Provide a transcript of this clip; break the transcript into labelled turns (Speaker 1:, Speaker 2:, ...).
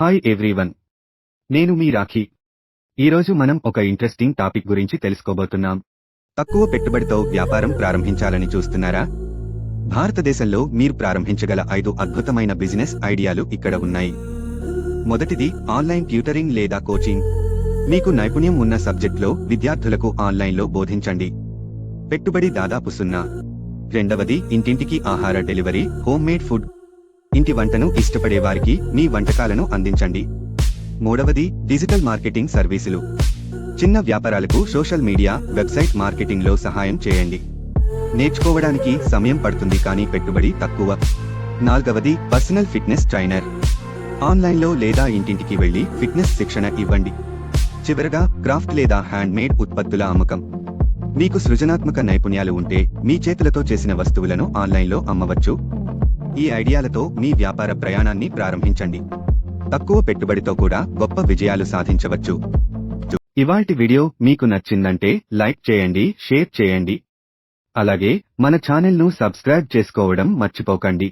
Speaker 1: Hi everyone నేను మీ రాఖీ. ఈరోజు మనం ఒక ఇంట్రెస్టింగ్ టాపిక్ గురించి తెలుసుకోబోతున్నాం. తక్కువ పెట్టుబడితో వ్యాపారం ప్రారంభించాలని చూస్తున్నారా? భారతదేశంలో మీరు ప్రారంభించగల ఐదు అద్భుతమైన బిజినెస్ ఐడియాలు ఇక్కడ ఉన్నాయి. మొదటిది ఆన్లైన్ ట్యూటరింగ్ లేదా కోచింగ్ మీకు నైపుణ్యం ఉన్న సబ్జెక్ట్లో విద్యార్థులకు ఆన్లైన్లో బోధించండి. పెట్టుబడి దాదాపు సున్నా. రెండవది ఇంటింటికి ఆహార డెలివరీ హోమ్ మేడ్ ఫుడ్ ఇంటి వంటను ఇష్టపడే వారికి మీ వంటకాలను అందించండి. మూడవది డిజిటల్ మార్కెటింగ్ సర్వీసులు. చిన్న వ్యాపారాలకు సోషల్ మీడియా వెబ్సైట్ మార్కెటింగ్లో సహాయం చేయండి. నేర్చుకోవడానికి సమయం పడుతుంది కానీ పెట్టుబడి తక్కువ. నాల్గవది పర్సనల్ ఫిట్నెస్ ట్రైనర్. ఆన్లైన్లో లేదా ఇంటింటికి వెళ్ళి ఫిట్నెస్ శిక్షణ ఇవ్వండి. చివరగా క్రాఫ్ట్ లేదా హ్యాండ్మేడ్ ఉత్పత్తుల అమ్మకం. మీకు సృజనాత్మక నైపుణ్యాలు ఉంటే మీ చేతులతో చేసిన వస్తువులను ఆన్లైన్లో అమ్మవచ్చు. ఈ ఐడియాలతో మీ వ్యాపార ప్రయాణాన్ని ప్రారంభించండి. తక్కువ పెట్టుబడితో కూడా గొప్ప విజయాలు సాధించవచ్చు. ఇవాటి వీడియో మీకు నచ్చిందంటే లైక్ చేయండి షేర్ చేయండి. అలాగే మన ఛానల్ను సబ్స్క్రైబ్ చేసుకోవడం మర్చిపోకండి.